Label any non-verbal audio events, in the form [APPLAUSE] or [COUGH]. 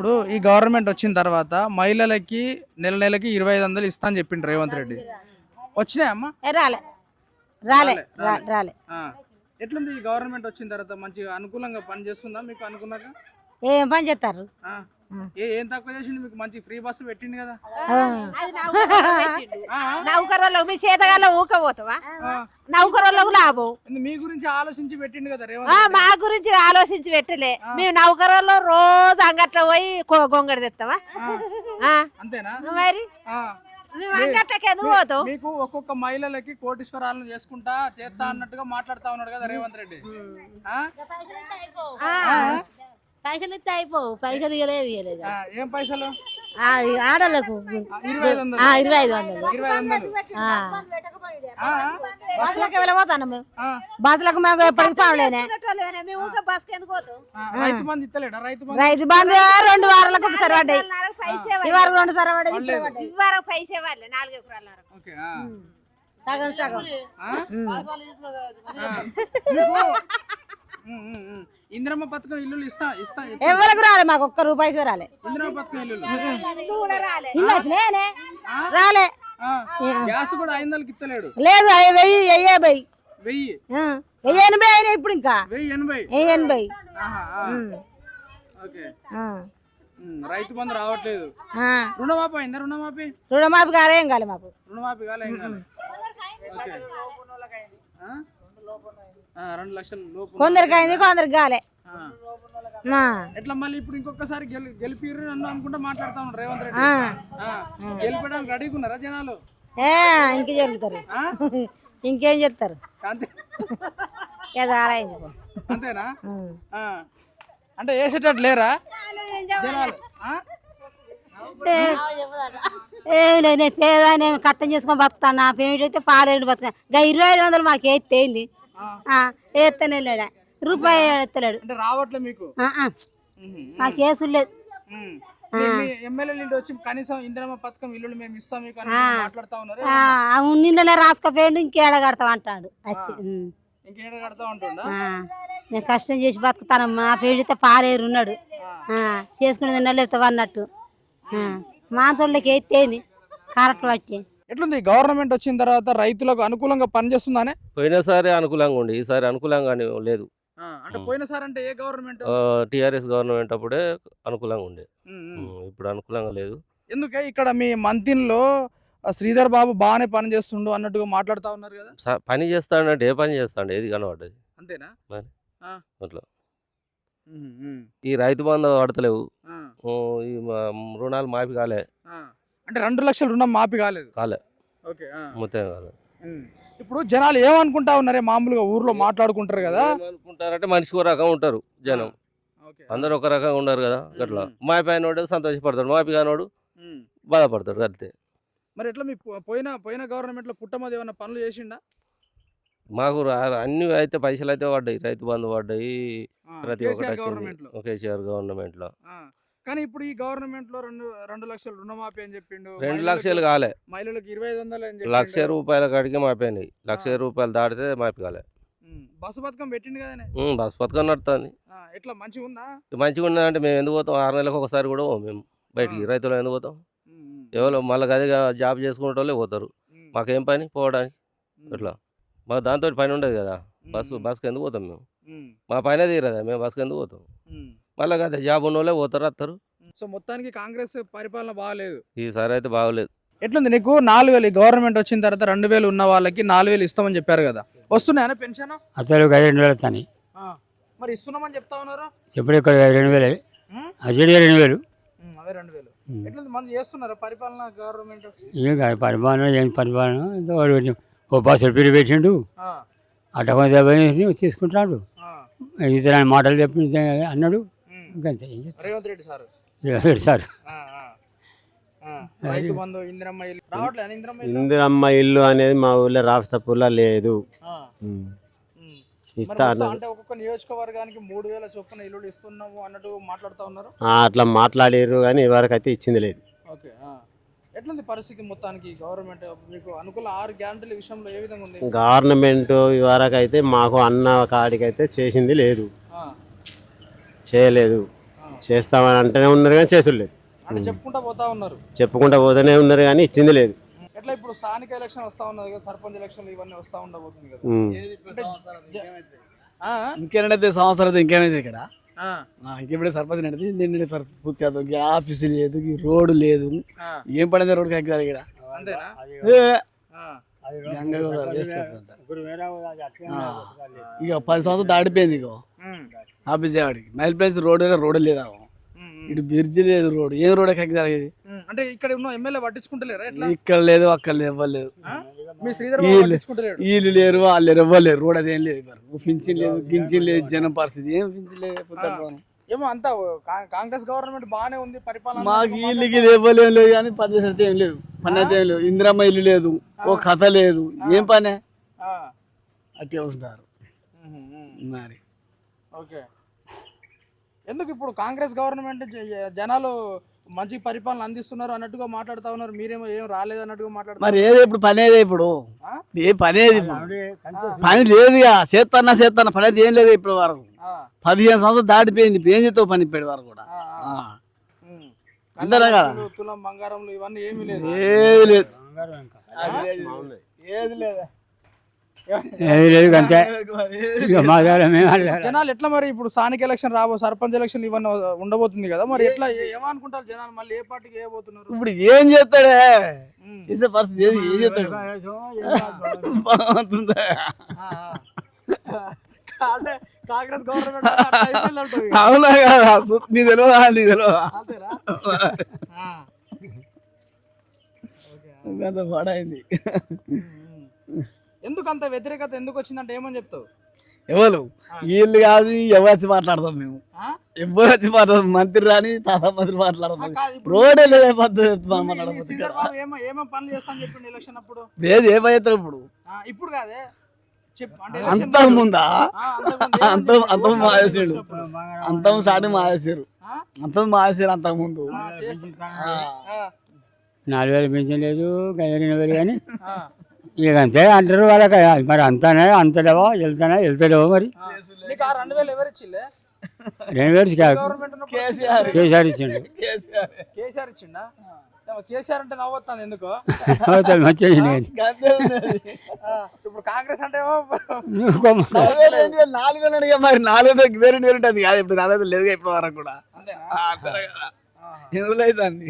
ఇప్పుడు ఈ గవర్నమెంట్ వచ్చిన తర్వాత మహిళలకి నెల నెలకి ఇరవై ఐదు వందలు ఇస్తా అని చెప్పిండు రేవంత్ రెడ్డి. వచ్చినాయమ్మా ఏ రాలే. రాలే. రాలే, రా- రాలే. ఆ. ఎట్లుంది ఈ గవర్నమెంట్ వచ్చిన తర్వాత మంచిగా అనుకూలంగా పని చేస్తుందా మీకు అనుకున్నాక? ఏం పని చేస్తారు? ఆ. ఏ ఏం తక్కువ చేసిండు మీకు? మంచి ఫ్రీ బస్సు పెట్టిండు కదా? నౌకరోళ్ళకు మీ చేతగాల్లో ఊకపోతావా? ఆ. నౌకరోళ్ళకు లాభం. ఎందు మీ గురించి ఆలోచించి పెట్టిండు కదా ఆ, రేవంత్ రెడ్డి. మా గురించి ఆలోచించి పెట్టలే. మేము నౌకరోళ్ళు రోజు అంగట్లో పోయి కొ- గొంగడి తెస్తావా ఆ, అంతేనా? మరి? ఆ. మేము అంగట్లకి ఎందుకు పోతాం మీకు ఒక్కొక్క మహిళలకి కోటీశ్వరాలను చేసుకుంటా చేస్తా అన్నట్టుగా మాట్లాడుతా ఉన్నాడు కదా రేవంత్ రెడ్డి. పైసలు ఇస్తే అయిపోవు పైసలు ఇవ్వలేదు ఇవ్వలేదు ఆ, ఏం పైసలు? ఆడలకు ఆ, ఇరవై ఐదు వందలు. ఆ, ఇరవై ఐదు వందలు. బస్సులకు వెళ్ళిపోతాను మేము బస్సులకు మేము ఎప్పటికి ఆ, రైతు బంధు రెండు వారాలకు ఒకసారి పడ్డాయి. ఈ వారం రెండు సార్లు పడ్డాయి ఇప్పుడు పడలేదు. పడ్డాయి. ఈ వారం పైసే వాళ్ళే నాలుగు ఎకరాల ఓకే ఆ. సగం సగం. ఇందిరమ్మ పథకం ఇల్లు ఇస్తా ఇస్తా. ఎవరికి రాలే? మాకు ఒక్క రూపాయి రాలే. ఇందిరమ్మ పథకం ఇల్లు? రాలే ఆ, గ్యాస్ కూడా ఐదు వందలకి ఇస్తలేడు లేదు వెయ్యి వెయ్యి యాభై వెయ్యి. వెయ్యి ఎనభై అయినాయి ఇప్పుడు ఇంకా. వెయ్యి ఎనభై. వెయ్యి ఎనభై. ఓకే. రైతు బంధు రావట్లేదు. ఆ. రుణమాఫీ అయిందా రుణమాఫీ? రుణమాఫీ కాలే ఏం కాలే మాకు. రుణమాఫీ కాలే రెండు లక్షల కొందరికి అయింది కొందరికి కాలే. ఎట్లా మళ్ళీ ఇప్పుడు ఇంకొకసారి గెలి గెలిపిర్రు నన్ను అనుకుంటా మాట్లాడుతా ఉన్నారు రేవంత్ రెడ్డి. గెలిపడానికి రెడీగా ఉన్నారా జనాలు? ఇంకే జరుగుతారు. ఆ? ఇంకేం చెప్తారు. అంతేనా. అంటే వేసేటట్టు లేరా? జనాలు. నేను పేద నేను కట్టం చేసుకొని బతుకుతాను? నా పేమెంట్ అయితే పాలేడు బతుకుతాను? ఇరవై ఐదు వందలు మాకు ఏంది ఆ. ఎత్తనే లేడా? రూపాయి ఎత్తలేడు. అంటే రావట్లే మీకు? ఆ, ఆ. ఉహు. మాకు కేసులు లేదు. ఉమ్. మీ- మీ ఎమ్మెల్యే నుండి వచ్చి కనీసం ఇందిరమ్మ పథకం ఇల్లులు మేము ఇస్తాం మీకు మాట్లాడుతా ఉన్నారు? ఆ, ఆ నిన్ననే రాసుకపోయాడు ఇంకేడ కడతాం అంటాడు. వచ్చి. ఇంకేడ కడతా ఉంటుండా? ఆ, నేను కష్టం చేసి బతుకుతాను నా పేడితే పాలేరు ఉన్నాడు. ఆ, చేసుకునేది నెల లేపుతావు అన్నట్టు మాతోళ్ళకి ఎత్తేంది కరెక్ట్ పట్టి. ఎట్లుంది? గవర్నమెంట్ వచ్చిన తర్వాత రైతులకు అనుకూలంగా పనిచేస్తుందానే? పోయినసారి అనుకూలంగా ఉండి ఈసారి అనుకూలంగా అని లేదు. అంటే పోయినసారి అంటే ఏ గవర్నమెంట్? టిఆర్ఎస్ గవర్నమెంట్ అప్పుడే అనుకూలంగా ఉండే. ఇప్పుడు అనుకూలంగా లేదు. ఎందుకే ఇక్కడ మీ మంతిన్లో శ్రీధర్ బాబు బాగానే పని చేస్తుండు అన్నట్టుగా మాట్లాడుతా ఉన్నారు కదా? పని చేస్తాడంటే ఏ పని చేస్తాడు? ఏది కనబడ్డది? అంతేనా? మరి. అట్లా. ఈ రైతు బంధు పడతలేవు. ఈ రుణాలు మాఫీ కాలే. అంటే రెండు లక్షల రుణం మాఫీ కాలేదు? కాలే. ఓకే. మొత్తం కాలే. ఉమ్. ఇప్పుడు జనాలు ఏమనుకుంటా ఉన్నారే? మామూలుగా ఊర్లో మాట్లాడుకుంటారు కదా. అనుకుంటారంటే మనిషికి ఒక రకం ఉంటారు జనం. అందరు ఒక రకంగా ఉండరు కదా అట్లా. మాఫీ అయినోడు సంతోషపడతాడు కానోడు ఉమ్. బాధపడతాడు అంతే. మరి ఎట్లా మీ పోయిన పోయిన గవర్నమెంట్లో పుట్టమది ఏమైనా పనులు చేసిండా? మాకు అన్ని అయితే పైసలు అయితే పడ్డాయి రైతు బంధు పడ్డాయి ప్రతి ఒక్కటి కేసీఆర్ గవర్నమెంట్ కానీ ఇప్పుడు ఈ గవర్నమెంట్లో రెండు రెండు లక్షలు రుణమాఫీ అని చెప్పిండు. రెండు లక్షలు కాలే. మహిళలకు ఇరవై ఐదు వందలు అని లక్ష. రూపాయల కాడికి మాపోయినాయి లక్ష రూపాయలు దాటితే మాపి కాలే. బస్సు పథకం పెట్టిండు కదనే? ఉమ్, బస్ పథకం నడుతుంది. ఎట్లా మంచిగా ఉందా? మంచిగా ఉన్నదంటే మేము ఎందుకు పోతాం? ఆరు నెలలకు ఒకసారి కూడా మేము. బయటికి. రైతులు ఎందుకు పోతాం? ఎవరో మళ్ళీ అదే జాబ్ చేసుకునే వాళ్ళే పోతారు మాకేం పని? పోవడానికి. ఇట్లా మాకు దాంతో పని ఉండదు కదా. బస్సు బస్కి ఎందుకు పోతాం మేము? మా పైన తీరదా? మేము బస్కి ఎందుకు పోతాం? మళ్ళీ అదే జాబ్ ఉన్న వాళ్ళే పోతారు వస్తారు. సో మొత్తానికి కాంగ్రెస్ పరిపాలన బాగాలేదు. ఈసారి అయితే బాగోలేదు. ఎట్లుంది నీకు? నాలుగు వేలు గవర్నమెంట్ వచ్చిన తర్వాత రెండు వేలు ఉన్న వాళ్ళకి నాలుగు వేలు ఇస్తామని చెప్పారు కదా. వస్తున్నాయన పెన్షన్? అసలు ఒక రెండు వేలు వస్తాయి మరి ఇస్తున్నామని చెప్తా ఉన్నారు? చెప్పుడు ఇక్కడ రెండు వేలు. అసలు రెండు వేలు. అదే రెండు వేలు. ఎట్లుంది? మంది చేస్తున్నారా పరిపాలన గవర్నమెంట్? ఏం కాదు పరిమాణం ఏం కొంచెం ఓ బస్సు పేరు పెట్టిండు. ఆ, పోయి తీసుకుంటాడు ఆ, ఇతర మాటలు చెప్పి అన్నాడు. రేవంత్ రెడ్డి సార్. ఇందిరమ్మ ఇల్లు. రావట్లే ఇందిరమ్మ ఇల్లు? ఇందిరమ్మ ఇల్లు అనేది మా ఊళ్ళో రాష్ట్రపూర్లో లేదు. అంటే ఒక్కొక్క నియోజకవర్గానికి మూడు వేల చొప్పున ఇల్లులు ఇస్తున్నాము అన్నట్టు మాట్లాడుతా ఉన్నారు? ఆ, అట్లా మాట్లాడారు కానీ ఇవరకు అయితే ఇచ్చింది లేదు. ఓకే ఆ. ఎట్లుంది పరిస్థితి మొత్తానికి గవర్నమెంట్? మీకు అనుకూల ఆరు గ్యారంటీల విషయంలో ఏ విధంగా ఉంది? గవర్నమెంట్ ఇవరకు అయితే మాకు అన్న కాడికి అయితే చేసింది లేదు. చేయలేదు. చేస్తామని అంటేనే ఉన్నారు కానీ చేసుడు లేదు. అంటే చెప్పుకుంటా పోతా ఉన్నారు. చెప్పుకుంటా పోతూనే ఉన్నారు కానీ ఇచ్చింది లేదు. ఎట్లా ఇప్పుడు స్థానిక ఎలక్షన్ వస్తా ఉన్నది కదా సర్పంచ్ ఎలక్షన్లు ఇవన్నీ వస్తా ఉండబోతుంది కదా? ఇంకేనైతే సంవత్సరం అయితే ఇంకేమైతే ఇక్కడ? ఇంకెప్పుడే సర్పంచ్ నడితే పరిస్థితి పూర్తి చేద్దాం. ఈ ఆఫీసు లేదు రోడ్డు లేదు. ఏం పడింది రోడ్డు ఎక్కాలి ఇక్కడ? అంతేనా. గంగ గోదావరి. ఆ, ఇక పది సంవత్సరాలు దాటిపోయింది ఇక ఆఫీస్ చేయడానికి మైల్ ప్లేస్ అయినా రోడ్డు లేదా ఇటు బ్రిడ్జి లేదు రోడ్డు ఏం రోడ్ ఎక్కి జరిగేది. అంటే ఇక్కడ ఉన్న ఎమ్మెల్యే పట్టించుకుంటలేరా ఎట్లా? ఇక్కడ లేదు అక్కడ లేదు ఇవ్వలేదు ఆ? మీ శ్రీధర్ బాబు వీళ్ళు- లేరు వాళ్ళు లేరు ఇవ్వలేరు రోడ్ అదేం లేదు పింఛన్ లేదు గించిన లేదు జనం పరిస్థితి ఏం పింఛన్ లేదు. ఏమో అంతా కా- కాంగ్రెస్ గవర్నమెంట్ బాగానే ఉంది పరిపాలన మాకు వీళ్ళకి ఇది ఇవ్వలేం లేదు కానీ పని చేసేది ఏం లేదు. పని అయితే ఏం లేదు. ఇందిరమ్మ ఇల్లు లేదు ఓ కథ లేదు. ఏం పనే? ఆ. అట్టే వస్తారు. మరి. ఓకే. ఎందుకు ఇప్పుడు కాంగ్రెస్ గవర్నమెంట్ జనాలు మంచి పరిపాలన అందిస్తున్నారు అన్నట్టుగా మాట్లాడుతా ఉన్నారు? మీరేమో ఏం రాలేదు అన్నట్టుగా మాట్లాడుతున్నారు మరి ఏది ఇప్పుడు పని ఏది ఇప్పుడు? ఏ పని ఏది ఇప్పుడు? పని లేదు చేస్తానా చేస్తానా పని అయితే ఏం లేదు ఇప్పుడు వరకు. ఆ, పదిహేను సంవత్సరాలు దాటిపోయింది. ఏం చేస్తావు పని ఇప్పటి వరకు కూడా. అంతేనా కదా? బంగారంలు ఇవన్నీ ఏమీ లేదు. ఏది లేదు. ఏది లేదు. ఏది లేదు అంతే. జనాలు ఎట్లా మరి ఇప్పుడు స్థానిక ఎలక్షన్ రాబో సర్పంచ్ ఎలక్షన్ ఇవన్నీ ఉండబోతుంది కదా మరి. ఎట్లా ఏమనుకుంటారు జనాలు? మళ్ళీ ఏ పార్టీకి వేయబోతున్నారు ఇప్పుడు ఏం చేస్తాడే. చేసే పరిస్థితి ఏది? ఏం చేస్తాడు? బాగుంటుందా ఆ, ఆ. అంటే కాంగ్రెస్ గవర్నమెంట్. అవునా కదా? నీ తెలియదా నీ తెలియదా. అంత పాడైంది. ఎందుకు అంత వ్యతిరేకత? ఎందుకు వచ్చిందంటే ఏమని చెప్తావు? ఎవరు? వీళ్ళు కాదు ఎవరు వచ్చి మాట్లాడతాం మేము? ఎవరు వచ్చి మాట్లాడతాం మంత్రి రాని తాత మంత్రి మాట్లాడతాం రోడే లేదే పద్ధతి మనం మీ- మీ మాట్లాడకపోతే శ్రీధర్ ఇక్కడ. బాబు ఏమో ఏమేం పనులు చేస్తాను చెప్పిండు ఎలక్షన్ అప్పుడు. లేదు ఏ పద్ధతి ఇప్పుడు? ఇప్పుడు కాదే. అంత ముందా అంత చెప్పాడు? అంత వచ్చినప్పుడు. అంత మానేసారు ఆ? అంత [LAUGHS] మానేసారు అంతకు ముందు. నాలుగు వేలు పెన్షన్ లేదు ఎనిమిది వేలు కానీ. ఆ, ఇక అంతే అంటారు వాళ్ళకి మరి అంతానే అంతలేవో వెళ్తానే వెళ్తలేవో మరి? రెండు వేలు ఎవరు ఇచ్చిలే రెండు వేలు కేసీఆర్ ఇచ్చిండు. కేసీఆర్. ఇచ్చిండా? కేసీఆర్ అంటే నవ్వుతాను ఎందుకు? ఇప్పుడు కాంగ్రెస్ అంటే నాలుగు అడిగా మరి నాలుగు వేరే వేరు ఉంటుంది. కాదు ఇప్పుడు నాలుగు వేలు లేదు ఇప్పుడు వరకు కూడా అంతే. ఎందులో అవుతుంది.